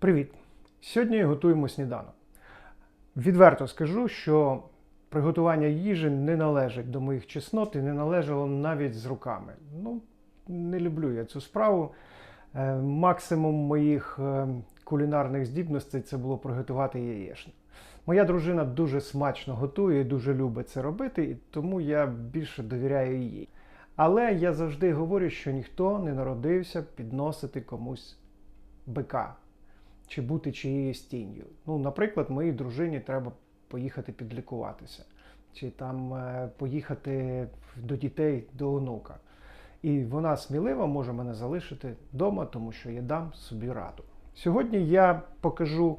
Привіт! Сьогодні готуємо сніданок. Відверто скажу, що приготування їжі не належить до моїх чеснот і не належало навіть з руками. Ну, не люблю я цю справу. Е, Максимум моїх е, кулінарних здібностей це було приготувати яєчню. Моя дружина дуже смачно готує і дуже любить це робити, і тому я більше довіряю їй. Але я завжди говорю, що ніхто не народився підносити комусь бика чи бути чиєюсь тінню. Ну, наприклад, моїй дружині треба поїхати підлікуватися, чи там е, поїхати до дітей до онука. І вона сміливо може мене залишити вдома, тому що я дам собі раду. Сьогодні я покажу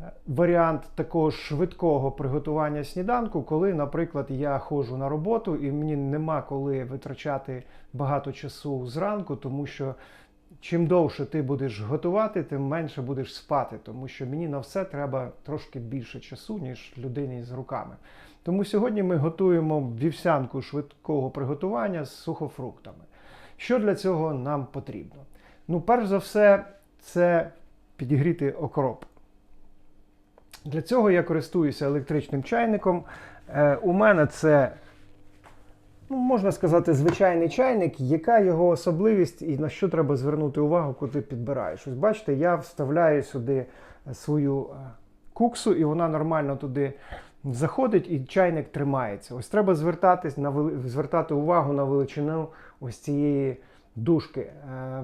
е, варіант такого швидкого приготування сніданку, коли, наприклад, я ходжу на роботу і мені нема коли витрачати багато часу зранку, тому що чим довше ти будеш готувати, тим менше будеш спати, тому що мені на все треба трошки більше часу, ніж людині з руками. Тому сьогодні ми готуємо вівсянку швидкого приготування з сухофруктами. Що для цього нам потрібно? Ну, перш за все, це підігріти окроп. Для цього я користуюся електричним чайником. Е, у мене це, ну, можна сказати, звичайний чайник. Яка його особливість і на що треба звернути увагу, коли ти підбираєш? Ось бачите, я вставляю сюди свою е, куксу, і вона нормально туди заходить, і чайник тримається. Ось треба звертатись на звертати увагу на величину ось цієї дужки, е,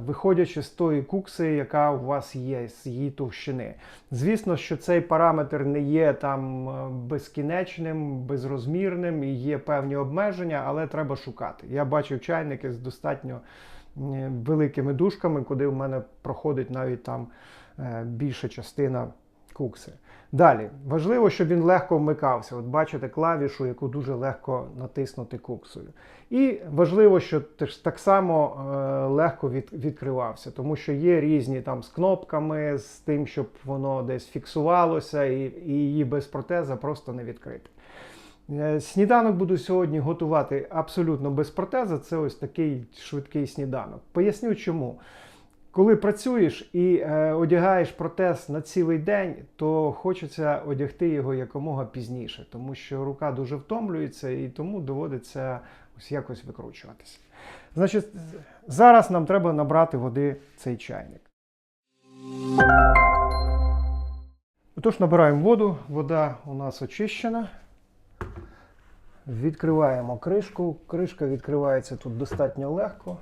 виходячи з тої кукси, яка у вас є, з її товщини. Звісно, що цей параметр не є там е, безкінечним, безрозмірним і є певні обмеження, але треба шукати. Я бачив чайники з достатньо е, великими дужками, куди в мене проходить навіть там більша частина кукси. Далі, важливо, щоб він легко вмикався. От бачите клавішу, яку дуже легко натиснути куксою. І важливо, щоб теж так само е, легко від, відкривався, тому що є різні там з кнопками, з тим, щоб воно десь фіксувалося, і, і її без протеза просто не відкрити. Е, Сніданок буду сьогодні готувати абсолютно без протеза. Це ось такий швидкий сніданок. Поясню чому. Коли працюєш і е, одягаєш протез на цілий день, то хочеться одягти його якомога пізніше, тому що рука дуже втомлюється і тому доводиться ось якось викручуватися. Значить, зараз нам треба набрати води цей чайник. Отож, набираємо воду, вода у нас очищена. Відкриваємо кришку. Кришка відкривається тут достатньо легко.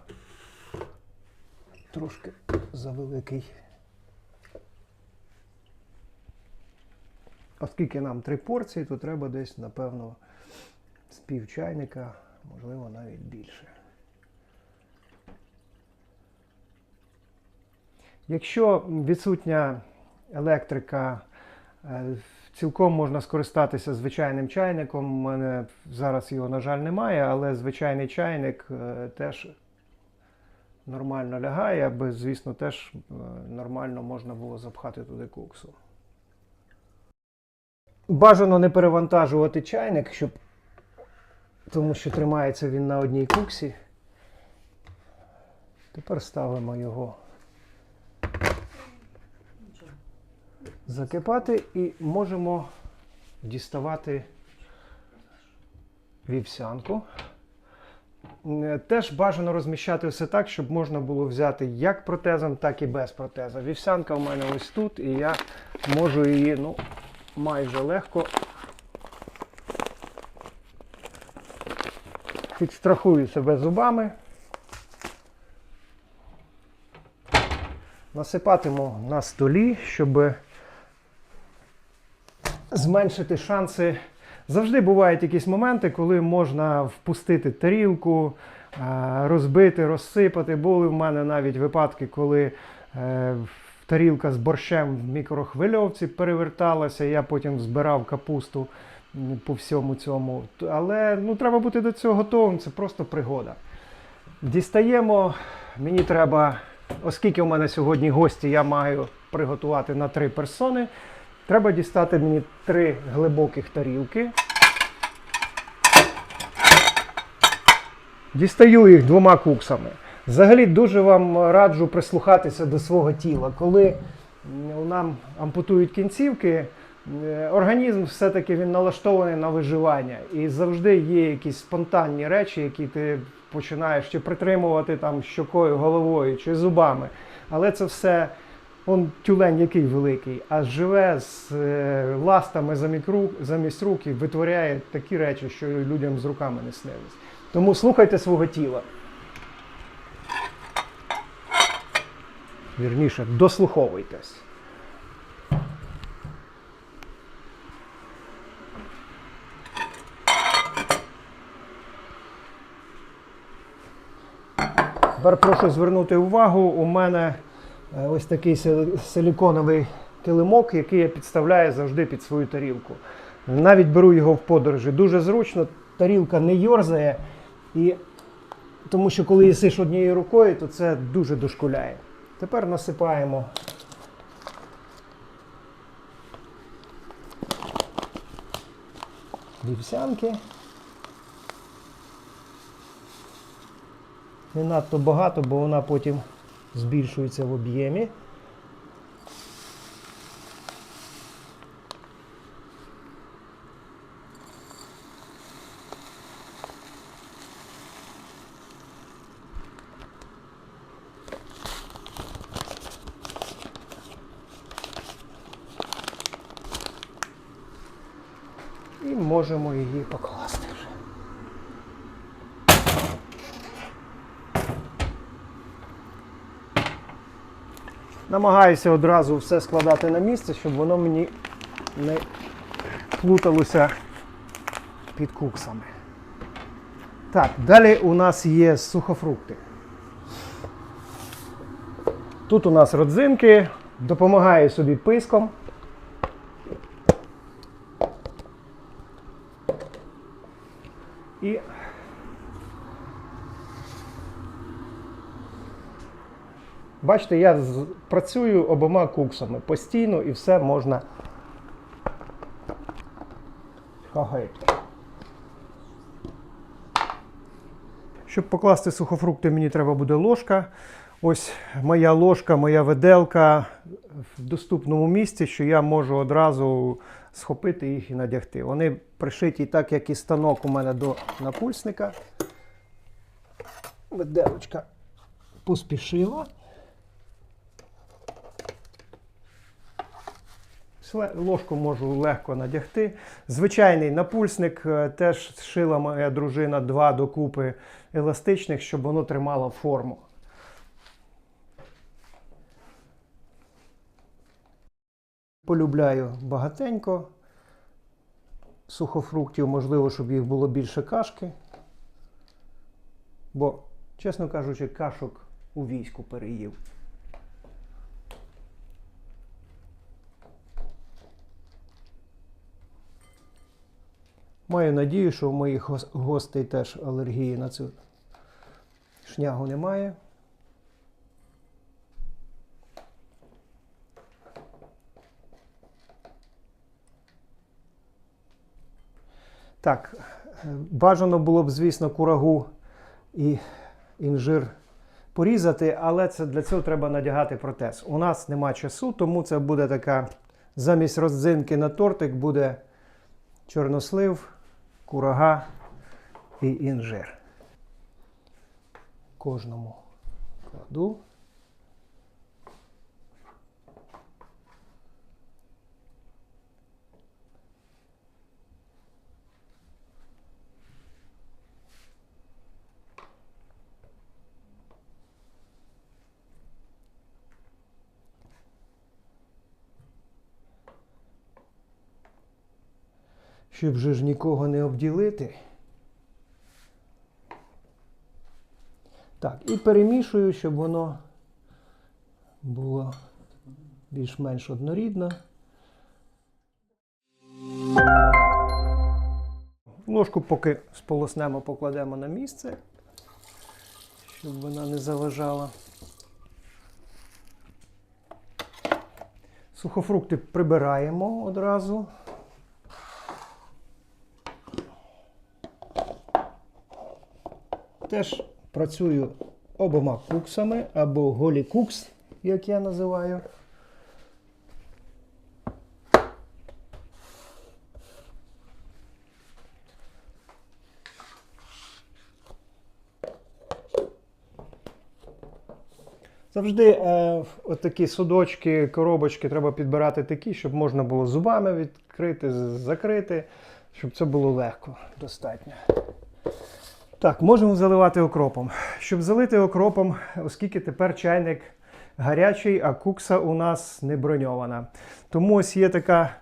Трошки завеликий. Оскільки нам три порції, то треба десь, напевно, з пів чайника, можливо, навіть більше. Якщо відсутня електрика, е, цілком можна скористатися звичайним чайником. У мене зараз його, на жаль, немає, але звичайний чайник е, теж нормально лягає, аби, звісно, теж е, нормально можна було запхати туди куксу. Бажано не перевантажувати чайник, щоб... тому що тримається він на одній куксі. Тепер ставимо його закипати і можемо діставати вівсянку. Е, Теж бажано розміщати все так, щоб можна було взяти як протезом, так і без протеза. Вівсянка у мене ось тут, і я можу її ну, майже легко підстрахую себе зубами. Насипатиму на столі, щоб зменшити шанси. Завжди бувають якісь моменти, коли можна впустити тарілку, е, розбити, розсипати. Були в мене навіть випадки, коли е, тарілка з борщем в мікрохвильовці переверталася, я потім збирав капусту по всьому цьому. Але ну, треба бути до цього готовим, це просто пригода. Дістаємо, мені треба, оскільки у мене сьогодні гості, я маю приготувати на три персони. Треба дістати мені три глибоких тарілки. Дістаю їх двома куксами. Взагалі дуже вам раджу прислухатися до свого тіла. Коли нам ампутують кінцівки, організм все-таки він налаштований на виживання. І завжди є якісь спонтанні речі, які ти починаєш чи притримувати там щокою, головою, чи зубами. Але це все. Он тюлень який великий, а живе з е, ластами замість рук, замість рук і витворяє такі речі, що людям з руками не снились. Тому слухайте свого тіла. Вірніше, дослуховуйтесь. Тепер прошу звернути увагу, у мене ось такий силіконовий килимок, який я підставляю завжди під свою тарілку. Навіть беру його в подорожі. Дуже зручно, тарілка не йорзає, і... тому що коли їсиш однією рукою, то це дуже дошкуляє. Тепер насипаємо. Вівсянки. Не надто багато, бо вона потім збільшується в об'ємі. І можемо її покласти вже. Намагаюся одразу все складати на місце, щоб воно мені не плуталося під куксами. Так, далі у нас є сухофрукти. Тут у нас родзинки, допомагаю собі писком. І Бачите, я працюю обома куксами постійно і все можна хагати. Щоб покласти сухофрукти, мені треба буде ложка. Ось моя ложка, моя виделка в доступному місці, що я можу одразу схопити їх і надягти. Вони пришиті так, як і станок у мене до напульсника. Виделочка поспішила. Ложку можу легко надягти. Звичайний напульсник е, теж шила моя дружина два докупи еластичних, щоб воно тримало форму. Полюбляю багатенько сухофруктів, можливо, щоб їх було більше кашки. Бо, чесно кажучи, кашок у війську переїв. Маю надію, що у моїх гостей теж алергії на цю шнягу немає. Так, е, бажано було б, звісно, курагу і інжир порізати, але це, для цього треба надягати протез. У нас нема часу, тому це буде така замість родзинки на тортик буде чорнослив, курага і інжир. Кожному кладу. Щоб же ж нікого не обділити. Так, і перемішую, щоб воно було більш-менш однорідно. Ложку поки сполоснемо, покладемо на місце, щоб вона не заважала. Сухофрукти прибираємо одразу. Теж працюю обома куксами або голі кукс, як я називаю. Завжди е, такі судочки, коробочки треба підбирати такі, щоб можна було зубами відкрити, закрити, щоб це було легко достатньо. Так, можемо заливати окропом. Щоб залити окропом, оскільки тепер чайник гарячий, а кукса у нас не броньована. Тому ось є така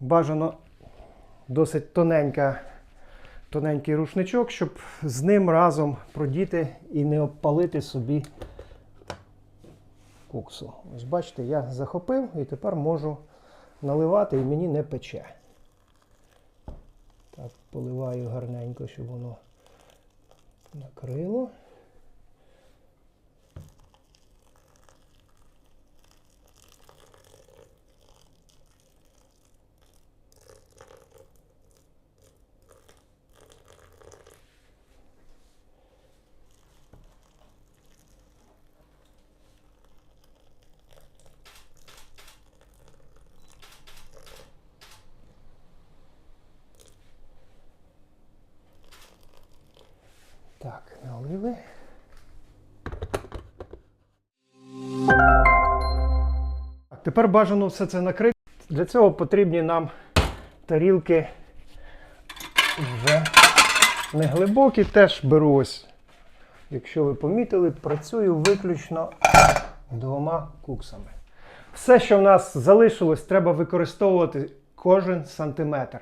бажано досить тоненька, тоненький рушничок, щоб з ним разом продіти і не обпалити собі куксу. Ось бачите, я захопив і тепер можу наливати і мені не пече. Так, поливаю гарненько, щоб воно накрило. Так, налили. Так, тепер бажано все це накрити. Для цього потрібні нам тарілки вже не глибокі. Теж беру ось, якщо ви помітили, працюю виключно двома куксами. Все, що в нас залишилось, треба використовувати кожен сантиметр.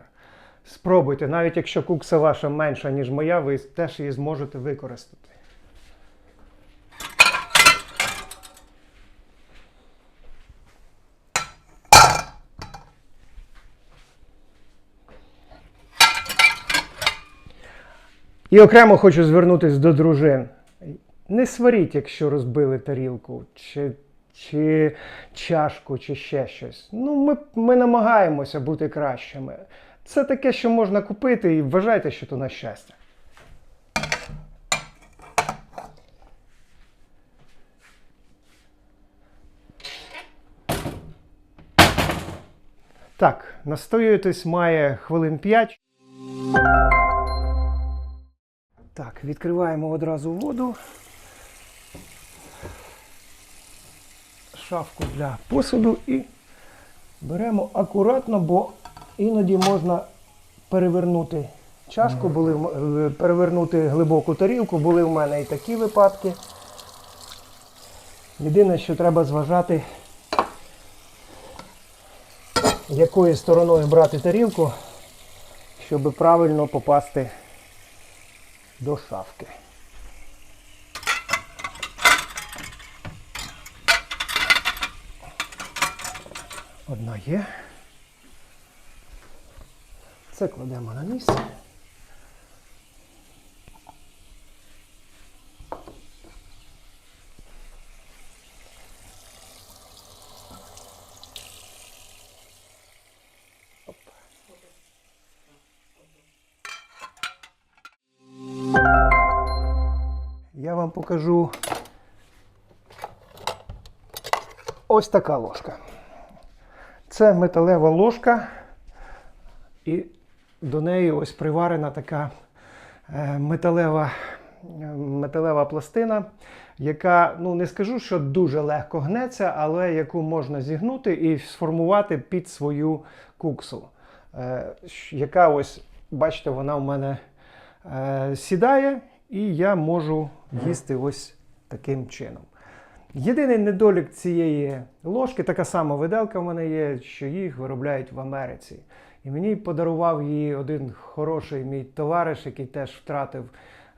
Спробуйте, навіть якщо кукса ваша менша, ніж моя, ви теж її зможете використати. І окремо хочу звернутися до дружин. Не сваріть, якщо розбили тарілку, чи, чи чашку, чи ще щось. Ну, ми, ми намагаємося бути кращими. Це таке, що можна купити, і вважайте, що то на щастя. Так, настоюватись має хвилин 5. Так, відкриваємо одразу воду. Шафку для посуду і беремо акуратно, бо іноді можна перевернути чашку, були, е, перевернути глибоку тарілку, були в мене і такі випадки. Єдине, що треба зважати, якою стороною брати тарілку, щоб правильно попасти до шафки. Одна є. Це кладемо на місце. Я вам покажу ось така ложка. Це металева ложка, і до неї ось приварена така е, металева, е, металева пластина, яка, ну не скажу, що дуже легко гнеться, але яку можна зігнути і сформувати під свою куксу. Е, яка ось, бачите, вона в мене сідає, і я можу їсти ось таким чином. Єдиний недолік цієї ложки, така сама виделка в мене є, що їх виробляють в Америці. І мені подарував її один хороший мій товариш, який теж втратив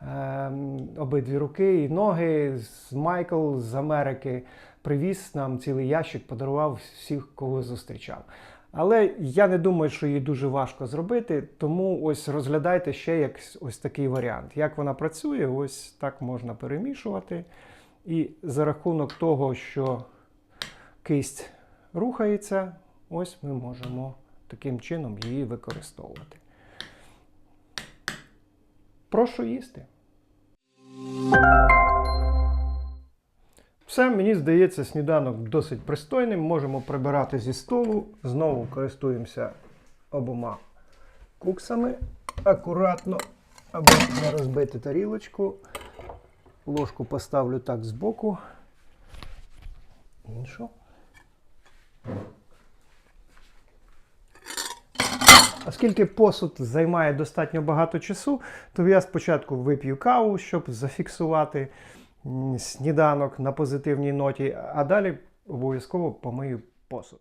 ем, обидві руки і ноги. Майкл з Америки привіз нам цілий ящик, подарував всіх, кого зустрічав. Але я не думаю, що її дуже важко зробити, тому ось розглядайте ще як ось такий варіант. Як вона працює, ось так можна перемішувати. І за рахунок того, що кисть рухається, ось ми можемо таким чином її використовувати. Прошу їсти. Все, мені здається, сніданок досить пристойним. Можемо прибирати зі столу. Знову користуємося обома куксами. Акуратно, аби не розбити тарілочку. Ложку поставлю так збоку. Ну що? Оскільки посуд займає достатньо багато часу, то я спочатку вип'ю каву, щоб зафіксувати сніданок на позитивній ноті, а далі обов'язково помию посуд.